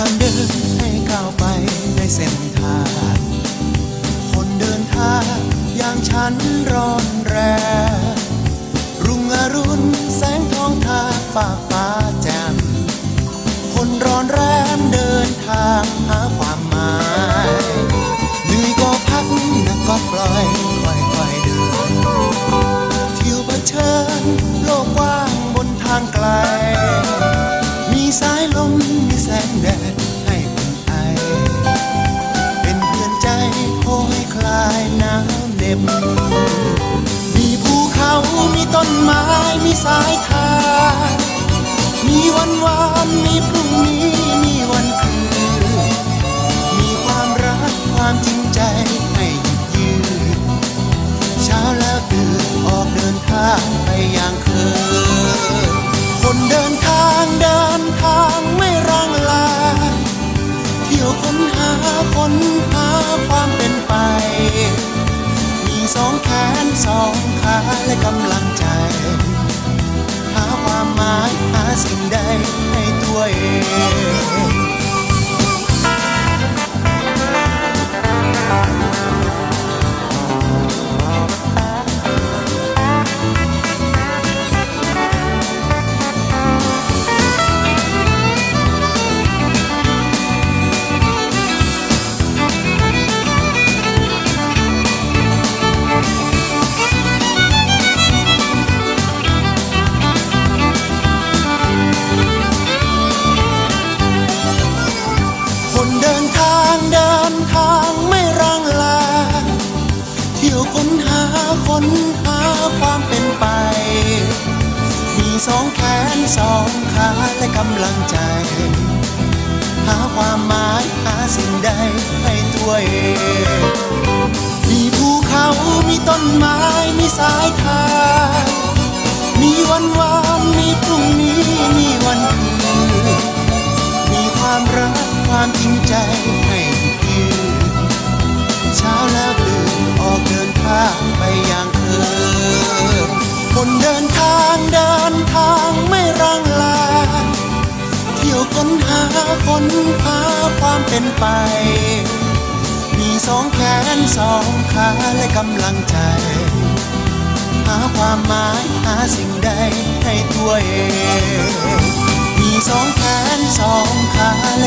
างเดินให้ก้าวไปในเส้นทาง คนเดินทางอย่างฉันร้อนแรงรุ่งอรุณแสงทองทาฝาก งแดดให้คนไทย เป็นเพื่อนใจโอ้ยคลายหนาวเหน็บ มีภูเขา มีต้นไม้ มีสายทานมีวันวาน มีพรุ่งนี้ มีวันคืน มีความรัก ความจริงใจให้ยืนเช้าแล้วตื่นออกเดินทางไปอย่างเคย หาคนหาความเป็นไป มีสองแขนสองขาและกำลังใจ หาความหมายหาสิ่งใดให้ตัวเอง สองแขนสองขาและกำลังใจ หาความหมายหาสิ่งใดให้ตัวเอง มีภูเขามีต้นไม้ มีสายทานมีวันวานมีพรุ่งนี้มีวันคืนมีความรักความจริงใจให้ ค้นหาความเป็นไป มีสองแขนสองขาและกำลังใจ หาความหมายหาสิ่งใดให้ตัวเอง มีสองแขนสองขา